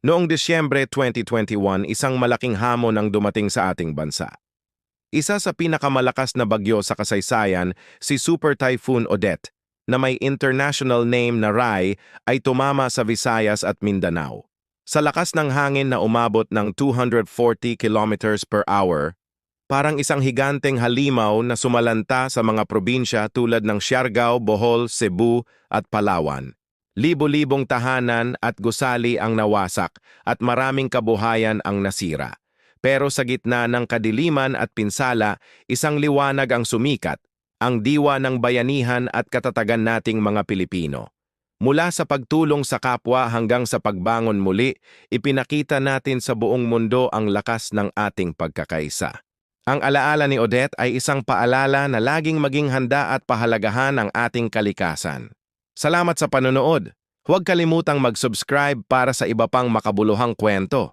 Noong Disyembre 2021, isang malaking hamon ang dumating sa ating bansa. Isa sa pinakamalakas na bagyo sa kasaysayan, si Super Typhoon Odette, na may international name na Rai, ay tumama sa Visayas at Mindanao. Sa lakas ng hangin na umabot ng 240 kilometers per hour, parang isang higanteng halimaw na sumalanta sa mga probinsya tulad ng Siargao, Bohol, Cebu at Palawan. Libo-libong tahanan at gusali ang nawasak at maraming kabuhayan ang nasira. Pero sa gitna ng kadiliman at pinsala, isang liwanag ang sumikat, ang diwa ng bayanihan at katatagan nating mga Pilipino. Mula sa pagtulong sa kapwa hanggang sa pagbangon muli, ipinakita natin sa buong mundo ang lakas ng ating pagkakaisa. Ang alaala ni Odette ay isang paalala na laging maging handa at pahalagahan ang ating kalikasan. Salamat sa panonood. Huwag kalimutang mag-subscribe para sa iba pang makabuluhang kwento.